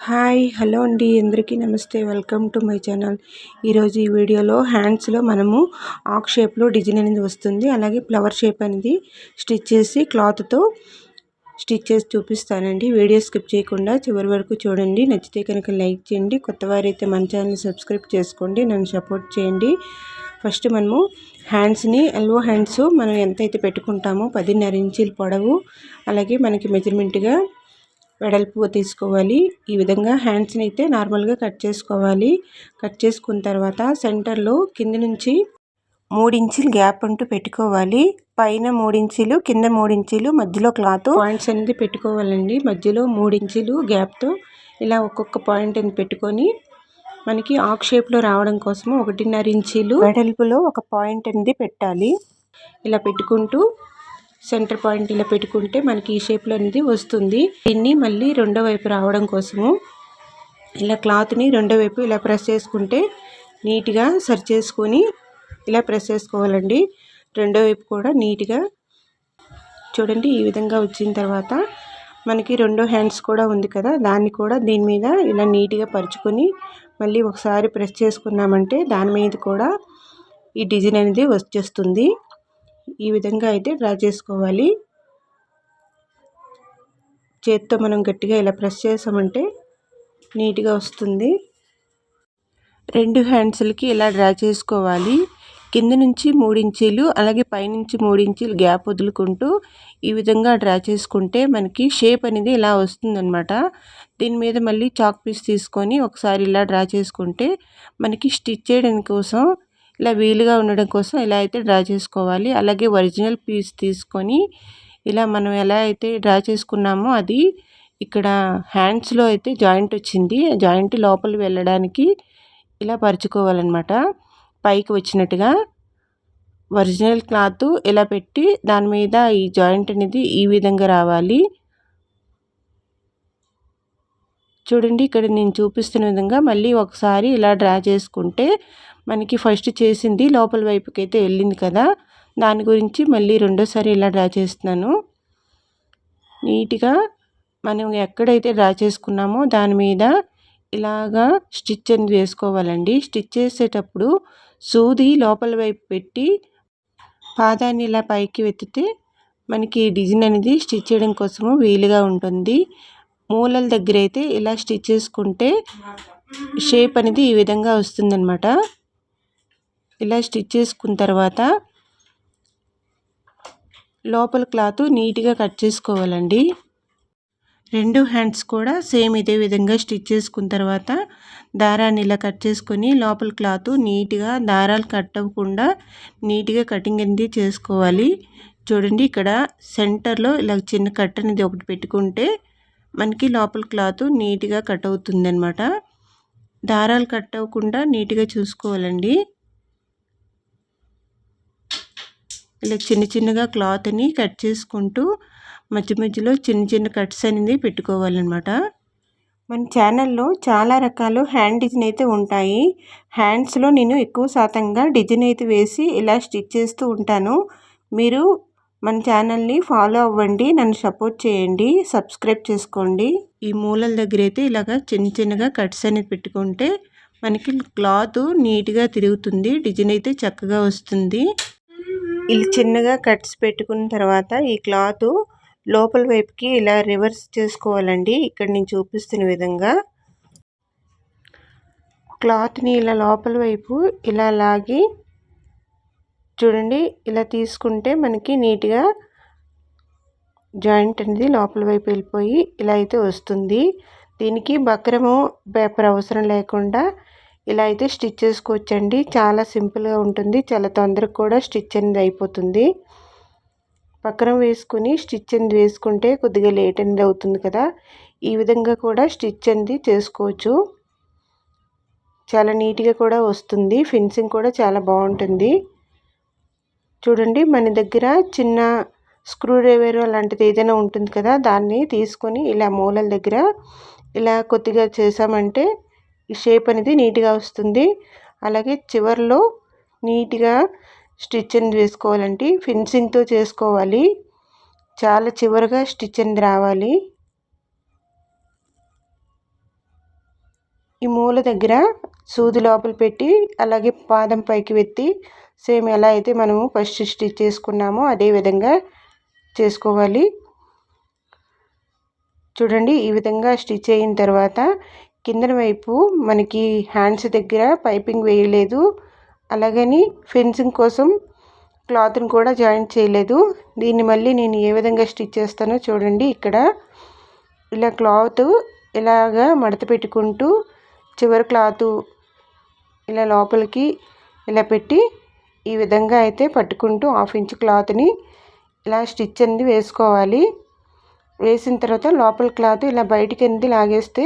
Hi hello అండి. అందరికీ నమస్తే. Welcome to my channel. ఈరోజు ఈ వీడియోలో హ్యాండ్స్లో మనము ఆక్ షేప్లో డిజైన్ అనేది వస్తుంది. అలాగే ఫ్లవర్ షేప్ అనేది స్టిచ్ చేసి క్లాత్తో స్టిచ్ చేసి చూపిస్తానండి. వీడియో స్కిప్ చేయకుండా చివరి వరకు చూడండి. నచ్చితే కనుక లైక్ చేయండి. కొత్త వారైతే మన ఛానల్ సబ్స్క్రైబ్ చేసుకోండి. నన్ను సపోర్ట్ చేయండి. ఫస్ట్ మనము హ్యాండ్స్ని ఎల్వో హ్యాండ్స్ మనం ఎంతైతే పెట్టుకుంటామో పదిన్నర ఇంచీలు పొడవు అలాగే మనకి మెజర్మెంట్గా వెడల్పు తీసుకోవాలి. ఈ విధంగా హ్యాండ్స్ని అయితే నార్మల్గా కట్ చేసుకోవాలి. కట్ చేసుకున్న తర్వాత సెంటర్లో కింద నుంచి మూడించీలు గ్యాప్ అంటూ పెట్టుకోవాలి. పైన మూడించీలు కింద మూడించీలు మధ్యలో క్లాత్ పాయింట్స్ అనేది పెట్టుకోవాలండి. మధ్యలో మూడించీలు గ్యాప్తో ఇలా ఒక్కొక్క పాయింట్ అని పెట్టుకొని మనకి ఆక్ షేప్లో రావడం కోసము ఒకటిన్నర ఇంచీలు వెడల్పులో ఒక పాయింట్ అనేది పెట్టాలి. ఇలా పెట్టుకుంటూ సెంటర్ పాయింట్ ఇలా పెట్టుకుంటే మనకి ఈ షేప్లో అనేది వస్తుంది. దీన్ని మళ్ళీ రెండో వైపు రావడం కోసము ఇలా క్లాత్ని రెండో వైపు ఇలా ప్రెస్ చేసుకుంటే నీట్గా సరి చేసుకొని ఇలా ప్రెస్ చేసుకోవాలండి. రెండో వైపు కూడా నీట్గా చూడండి ఈ విధంగా వచ్చిన తర్వాత మనకి రెండో హ్యాండ్స్ కూడా ఉంది కదా దాన్ని కూడా దీని మీద ఇలా నీట్గా పరుచుకొని మళ్ళీ ఒకసారి ప్రెస్ చేసుకున్నామంటే దాని మీద కూడా ఈ డిజైన్ అనేది వచ్చేస్తుంది. ఈ విధంగా అయితే డ్రా చేసుకోవాలి. చేత్తో మనం గట్టిగా ఇలా ప్రెస్ చేసామంటే నీట్గా వస్తుంది. రెండు హ్యాండ్స్లకి ఇలా డ్రా చేసుకోవాలి. కింద నుంచి మూడించీలు అలాగే పైనుంచి మూడించీలు గ్యాప్ వదులుకుంటూ ఈ విధంగా డ్రా చేసుకుంటే మనకి షేప్ అనేది ఇలా వస్తుందన్నమాట. దీని మీద మళ్ళీ చాక్ పీస్ తీసుకొని ఒకసారి ఇలా డ్రా చేసుకుంటే మనకి స్టిచ్ చేయడం కోసం ఇలా వీలుగా ఉండడం కోసం ఇలా అయితే డ్రా చేసుకోవాలి అలాగే ఒరిజినల్ పీస్ తీసుకొని ఇలా మనం ఎలా అయితే డ్రా చేసుకున్నామో అది ఇక్కడ హ్యాండ్స్లో అయితే జాయింట్ వచ్చింది. జాయింట్ లోపల వెళ్ళడానికి ఇలా పరుచుకోవాలన్నమాట. పైకి వచ్చినట్టుగా ఒరిజినల్ క్లాత్ ఇలా పెట్టి దాని మీద ఈ జాయింట్ అనేది ఈ విధంగా రావాలి. చూడండి ఇక్కడ నేను చూపిస్తున్న విధంగా మళ్ళీ ఒకసారి ఇలా డ్రా చేసుకుంటే మనకి ఫస్ట్ చేసింది లోపల వైపుకి అయితే వెళ్ళింది కదా. దాని గురించి మళ్ళీ రెండోసారి ఇలా డ్రా చేస్తున్నాను. నీట్గా మనం ఎక్కడైతే డ్రా చేసుకున్నామో దాని మీద ఇలాగా స్టిచ్ అనేది వేసుకోవాలండి. స్టిచ్ చేసేటప్పుడు సూది లోపల వైపు పెట్టి పాదాన్ని ఇలా పైకి వెతితే మనకి డిజైన్ అనేది స్టిచ్ చేయడం కోసము వీలుగా ఉంటుంది. మూలల దగ్గర అయితే ఇలా స్టిచ్ చేసుకుంటే షేప్ అనేది ఈ విధంగా వస్తుందన్నమాట. ఇలా స్టిచ్ చేసుకున్న తర్వాత లోపల క్లాత్ నీట్గా కట్ చేసుకోవాలండి. రెండు హ్యాండ్స్ కూడా సేమ్ ఇదే విధంగా స్టిచ్ చేసుకున్న తర్వాత దారాన్ని ఇలా కట్ చేసుకొని లోపల క్లాత్ నీట్గా దారాలు కట్ అవ్వకుండా నీట్గా కటింగ్ అనేది చేసుకోవాలి. చూడండి ఇక్కడ సెంటర్లో ఇలా చిన్న కట్ అనేది ఒకటి పెట్టుకుంటే మనకి లోపల క్లాత్ నీట్గా కట్ అవుతుంది అనమాట దారాలు కట్ అవ్వకుండా నీట్గా చూసుకోవాలండి. ఇలా చిన్న చిన్నగా క్లాత్ని కట్ చేసుకుంటూ మధ్య మధ్యలో చిన్న చిన్న కట్స్ అనేది పెట్టుకోవాలన్నమాట. మన ఛానల్లో చాలా రకాలు హ్యాండ్ డిజైన్ అయితే ఉంటాయి. హ్యాండ్స్లో నేను ఎక్కువ శాతంగా డిజైన్ అయితే వేసి ఇలా స్టిచ్ చేస్తూ ఉంటాను. మీరు మన ఛానల్ని ఫాలో అవ్వండి నన్ను సపోర్ట్ చేయండి సబ్స్క్రైబ్ చేసుకోండి. ఈ మూలల దగ్గర అయితే ఇలాగ చిన్న చిన్నగా కట్స్ అనేది పెట్టుకుంటే మనకి క్లాత్ నీట్గా తిరుగుతుంది డిజైన్ అయితే చక్కగా వస్తుంది. ఇలా చిన్నగా కట్స్ పెట్టుకున్న తర్వాత ఈ క్లాత్ లోపల వైపుకి ఇలా రివర్స్ చేసుకోవాలండి. ఇక్కడ నేను చూపిస్తున్న విధంగా. క్లాత్ని ఇలా లోపల వైపు ఇలా లాగి చూడండి ఇలా తీసుకుంటే మనకి నీట్గా జాయింట్ అనేది లోపల వైపు వెళ్ళిపోయి ఇలా అయితే వస్తుంది. దీనికి బక్రము పేపర్ అవసరం లేకుండా ఇలా అయితే స్టిచ్ చేసుకోవచ్చండి. చాలా సింపుల్గా ఉంటుంది. చాలా తొందరగా కూడా స్టిచ్ అనేది అయిపోతుంది. బక్రం వేసుకుని స్టిచ్ అనేది వేసుకుంటే కొద్దిగా లేట్ అనేది అవుతుంది కదా. ఈ విధంగా కూడా స్టిచ్ అనేది చేసుకోవచ్చు. చాలా నీట్గా కూడా వస్తుంది. ఫినిషింగ్ కూడా చాలా బాగుంటుంది. చూడండి మన దగ్గర చిన్న స్క్రూ డ్రైవర్ అలాంటిది ఏదైనా ఉంటుంది కదా దాన్ని తీసుకొని ఇలా మూలల దగ్గర ఇలా కొద్దిగా చేసామంటే ఈ షేప్ అనేది నీట్గా వస్తుంది. అలాగే చివరిలో నీట్గా స్టిచ్ అనేది వేసుకోవాలండి. ఫినిషింగ్తో చేసుకోవాలి. చాలా చివరిగా స్టిచ్ అనేది రావాలి. ఈ మూల దగ్గర సూది లోపల పెట్టి అలాగే పాదం పైకి వెత్తి సేమ్ ఎలా అయితే మనము ఫస్ట్ స్టిచ్ చేసుకున్నామో అదే విధంగా చేసుకోవాలి. చూడండి ఈ విధంగా స్టిచ్ అయిన తర్వాత కిందన వైపు మనకి హ్యాండ్స్ దగ్గర పైపింగ్ వేయలేదు. అలాగని ఫెన్సింగ్ కోసం క్లాత్ని కూడా జాయింట్ చేయలేదు. దీన్ని మళ్ళీ నేను ఏ విధంగా స్టిచ్ చేస్తానో చూడండి. ఇక్కడ ఇలా క్లాత్ ఇలాగా మడత పెట్టుకుంటూ చివరి క్లాత్ ఇలా లోపలికి ఇలా పెట్టి ఈ విధంగా అయితే పట్టుకుంటూ హాఫ్ ఇంచ్ క్లాత్ని ఇలా స్టిచ్ అనేది వేసుకోవాలి. వేసిన తర్వాత లోపల క్లాత్ ఇలా బయటికి అనేది లాగేస్తే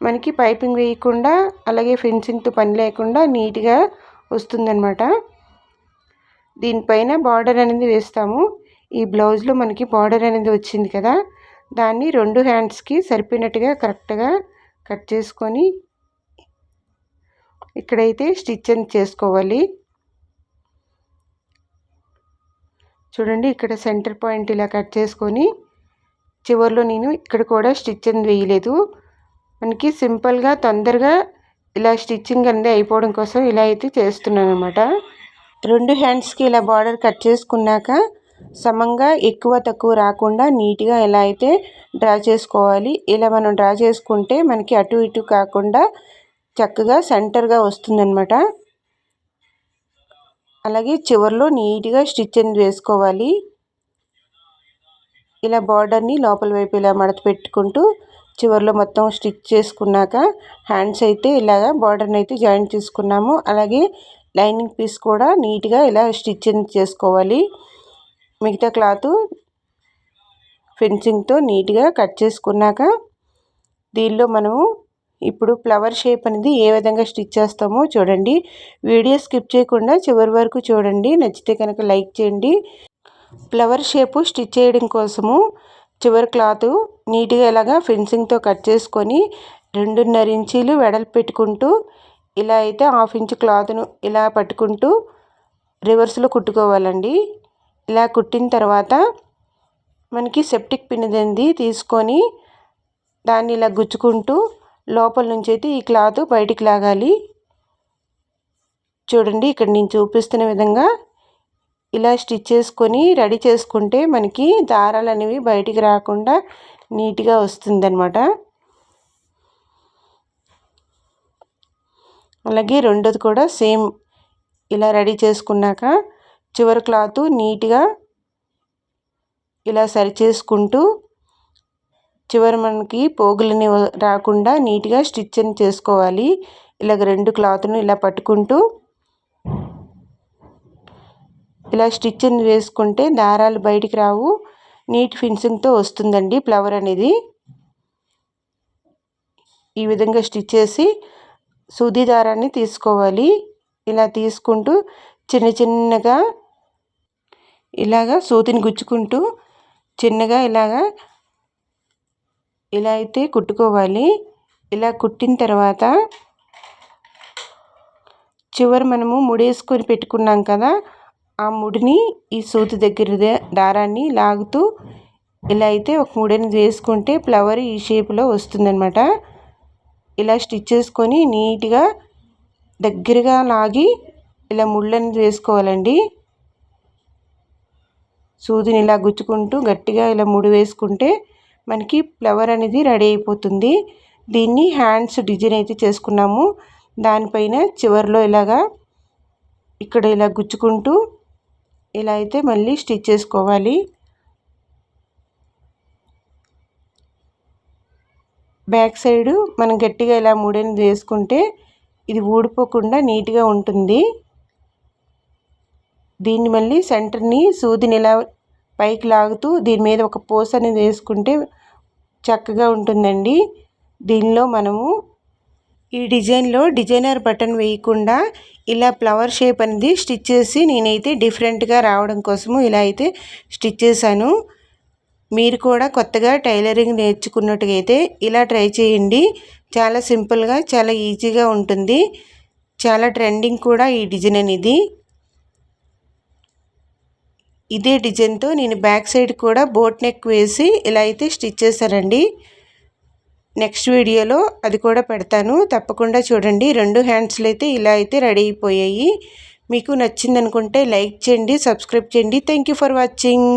మనకి పైపింగ్ వేయకుండా అలాగే ఫెన్సింగ్తో పని లేకుండా నీట్గా వస్తుందన్నమాట. దీనిపైన బార్డర్ అనేది వేస్తాము. ఈ బ్లౌజ్లో మనకి బార్డర్ అనేది వచ్చింది కదా దాన్ని రెండు హ్యాండ్స్కి సరిపోయినట్టుగా కరెక్ట్గా కట్ చేసుకొని ఇక్కడైతే స్టిచ్ అని చేసుకోవాలి. చూడండి ఇక్కడ సెంటర్ పాయింట్ ఇలా కట్ చేసుకొని చివరిలో నేను ఇక్కడ కూడా స్టిచ్ అని వేయలేదు. మనకి సింపుల్గా తొందరగా ఇలా స్టిచ్చింగ్ అనేది అయిపోవడం కోసం ఇలా అయితే చేస్తున్నాను అనమాట రెండు హ్యాండ్స్కి ఇలా బార్డర్ కట్ చేసుకున్నాక సమంగా ఎక్కువ తక్కువ రాకుండా నీట్గా ఎలా అయితే డ్రా చేసుకోవాలి. ఇలా మనం డ్రా చేసుకుంటే మనకి అటు ఇటు కాకుండా చక్కగా సెంటర్గా వస్తుందన్నమాట. అలాగే చివరిలో నీట్గా స్టిచ్ అనేది వేసుకోవాలి. ఇలా బార్డర్ని లోపల వైపు ఇలా మడత పెట్టుకుంటూ చివరిలో మొత్తం స్టిచ్ చేసుకున్నాక హ్యాండ్స్ అయితే ఇలాగా బార్డర్ని అయితే జాయిన్ చేసుకున్నాము. అలాగే లైనింగ్ పీస్ కూడా నీట్గా ఇలా స్టిచ్ చేసుకోవాలి. మిగతా క్లాత్ ఫెన్సింగ్తో నీట్గా కట్ చేసుకున్నాక దీనిలో మనము ఇప్పుడు ఫ్లవర్ షేప్ అనేది ఏ విధంగా స్టిచ్ చేస్తామో చూడండి. వీడియో స్కిప్ చేయకుండా చివరి వరకు చూడండి. నచ్చితే కనుక లైక్ చేయండి. ఫ్లవర్ షేపు స్టిచ్ చేయడం కోసము చివరి క్లాత్ నీట్గా ఇలాగా ఫెన్సింగ్తో కట్ చేసుకొని రెండున్నర ఇంచీలు వెడలు పెట్టుకుంటూ ఇలా అయితే హాఫ్ ఇంచ్ క్లాత్ను ఇలా పట్టుకుంటూ రివర్స్లో కుట్టుకోవాలండి. ఇలా కుట్టిన తర్వాత మనకి సెప్టిక్ పిన్ అనేది తీసుకొని దాన్ని ఇలా గుచ్చుకుంటూ లోపల నుంచి అయితే ఈ క్లాత్ బయటికి లాగాలి. చూడండి ఇక్కడ నేను చూపిస్తున్న విధంగా ఇలా స్టిచ్ చేసుకొని రెడీ చేసుకుంటే మనకి దారాలు అనేవి బయటికి రాకుండా నీట్గా వస్తుందన్నమాట. అలాగే రెండోది కూడా సేమ్ ఇలా రెడీ చేసుకున్నాక చివరి క్లాత్ నీట్గా ఇలా సరి చేసుకుంటూ చివరి మనకి పోగులని రాకుండా నీట్గా స్టిచ్ అని చేసుకోవాలి. ఇలాగ రెండు క్లాత్ను ఇలా పట్టుకుంటూ ఇలా స్టిచ్ వేసుకుంటే దారాలు బయటికి రావు. నీట్ ఫినిషింగ్తో వస్తుందండి ఫ్లవర్ అనేది. ఈ విధంగా స్టిచ్ చేసి సూది దారాన్ని తీసుకోవాలి. ఇలా తీసుకుంటూ చిన్న చిన్నగా ఇలాగా సూతిని గుచ్చుకుంటూ చిన్నగా ఇలాగా ఇలా అయితే కుట్టుకోవాలి. ఇలా కుట్టిన తర్వాత చివరి మనము ముడేసుకొని పెట్టుకున్నాం కదా ఆ ముడిని ఈ సూది దగ్గర దారాన్ని లాగుతూ ఇలా అయితే ఒక ముడిని వేసుకుంటే ఫ్లవర్ ఈ షేప్లో వస్తుందన్నమాట. ఇలా స్టిచ్ చేసుకొని నీట్గా దగ్గరగా లాగి ఇలా ముళ్ళని వేసుకోవాలండి. సూదిని ఇలా గుచ్చుకుంటూ గట్టిగా ఇలా ముడి వేసుకుంటే మనకి ఫ్లవర్ అనేది రెడీ అయిపోతుంది. దీన్ని హ్యాండ్స్ డిజైన్ అయితే చేసుకున్నాము. దానిపైన చివరిలో ఇలాగా ఇక్కడ ఇలా గుచ్చుకుంటూ ఇలా అయితే మళ్ళీ స్టిచ్ చేసుకోవాలి. బ్యాక్ సైడ్ మనం గట్టిగా ఇలా ముడని వేసుకుంటే ఇది ఊడిపోకుండా నీట్గా ఉంటుంది. దీన్ని మళ్ళీ సెంటర్ని సూదిని ఇలా పైకి లాగుతూ దీని మీద ఒక పోస్ అనేది వేసుకుంటే చక్కగా ఉంటుందండి. దీనిలో మనము ఈ డిజైన్లో డిజైనర్ బటన్ వేయకుండా ఇలా ఫ్లవర్ షేప్ అనేది స్టిచ్ చేసి నేనైతే డిఫరెంట్గా రావడం కోసము ఇలా అయితే స్టిచ్ చేశాను. మీరు కూడా కొత్తగా టైలరింగ్ నేర్చుకున్నట్టుగా అయితే ఇలా ట్రై చేయండి. చాలా సింపుల్గా చాలా ఈజీగా ఉంటుంది. చాలా ట్రెండింగ్ కూడా ఈ డిజైన్ అనేది. ఇదే డిజైన్తో నేను బ్యాక్ సైడ్ కూడా బోట్ నెక్ వేసి ఇలా అయితే స్టిచ్ చేశానండి నెక్స్ట్ వీడియోలో అది కూడా పెడతాను. తప్పకుండా చూడండి. రెండు హ్యాండ్స్లు అయితే ఇలా అయితే రెడీ అయిపోయాయి. మీకు నచ్చింది అనుకుంటే లైక్ చేయండి సబ్స్క్రైబ్ చేయండి. Thank you for watching.